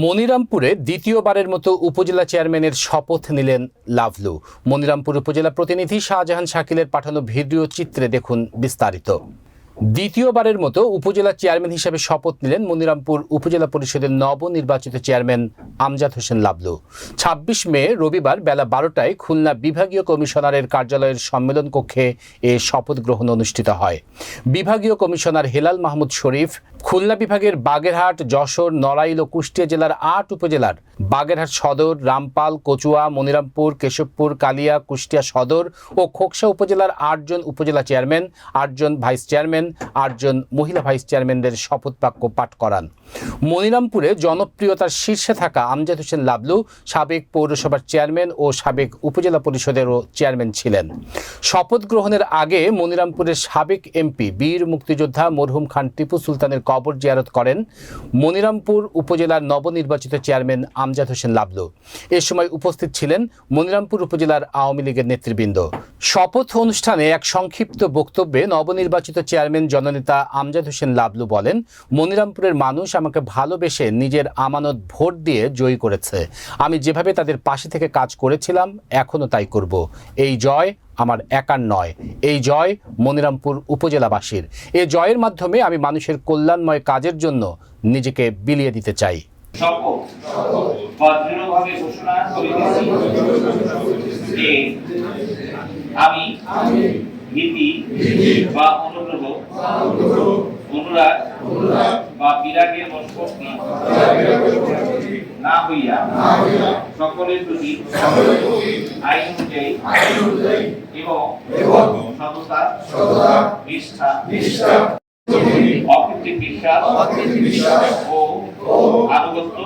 মনিরামপুরে দ্বিতীয়বারের মতো উপজেলা চেয়ারম্যানের শপথ নিলেন লাভলু। মনিরামপুর উপজেলা প্রতিনিধি শাহজাহান শাকিলের পাঠানো ভিডিও চিত্রে দেখুন বিস্তারিত। দ্বিতীয়বারের মতো উপজেলা চেয়ারম্যান হিসেবে শপথ নিলেন মনিরামপুর উপজেলা পরিষদের নবনির্বাচিত চেয়ারম্যান আমজাদ হোসেন লাভলু। ছাব্বিশ মে, রবিবার বেলা বারোটায় খুলনা বিভাগীয় কমিশনারের কার্যালয়ের সম্মেলন কক্ষে এ শপথ গ্রহণ অনুষ্ঠিত হয়। বিভাগীয় কমিশনার হেলাল মাহমুদ শরীফ খুলনা বিভাগের বাগেরহাট, যশোর, নড়াইল ও কুষ্টিয়া জেলার আট উপজেলার বাগেরহাট সদর, রামপাল, কচুয়া, মনিরামপুর, কেশবপুর, কালিয়া, কুষ্টিয়া সদর ও খোকসা উপজেলার আটজন উপজেলা চেয়ারম্যান আটজন ভাইস চেয়ারম্যান আটজন মহিলা ভাইস চেয়ারম্যানদের শপথ বাক্য পাঠ করান। মনিরামপুরে জনপ্রিয়তার শীর্ষে থাকা আমজাদ হোসেন লাবলু সাবেক পৌরসভার চেয়ারম্যান ও সাবেক উপজেলা পরিষদেরও চেয়ারম্যান ছিলেন। শপথ গ্রহণের আগে মনিরামপুরের সাবেক এমপি, বীর মুক্তিযোদ্ধা মরহুম খান টিপু সুলতানের কবর জিয়ারত করেন মনিরামপুর উপজেলার নবনির্বাচিত চেয়ারম্যান আমজাদ হোসেন লাবলু। এ সময় উপস্থিত ছিলেন মনিরামপুর উপজেলার আওয়ামী লীগের নেতৃবৃন্দ। শপথ অনুষ্ঠানে এক সংক্ষিপ্ত বক্তব্যে নবনির্বাচিত চেয়ারম্যান জননেতা আমজাদ হোসেন লাবলু বলেন, মনিরামপুরের মানুষ আমাকে ভালোবেসে নিজের আমানত ভোট দিয়ে জয়ী করেছে। আমি যেভাবে তাদের পাশে থেকে কাজ করেছিলাম এখনও তাই করব। এই জয় আমার একার নয়। এই জয় মনিরামপুর উপজেলাবাসীর। এ জয়ের মাধ্যমে আমি মানুষের কল্যাণময় কাজের জন্য নিজেকে বিলিয়ে দিতে চাই। আমি, নীতি বা অনুগ্রহ অনুরাগ বা বিরাগের বশবর্তী না। হইয়া সকলের প্রতি আইন অনুযায়ী এবং সততা, নিষ্ঠা, অকৃত্রিম বিশ্বাস ও আনুগত্য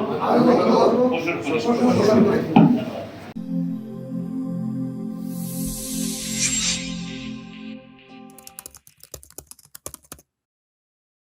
পোষণ করি।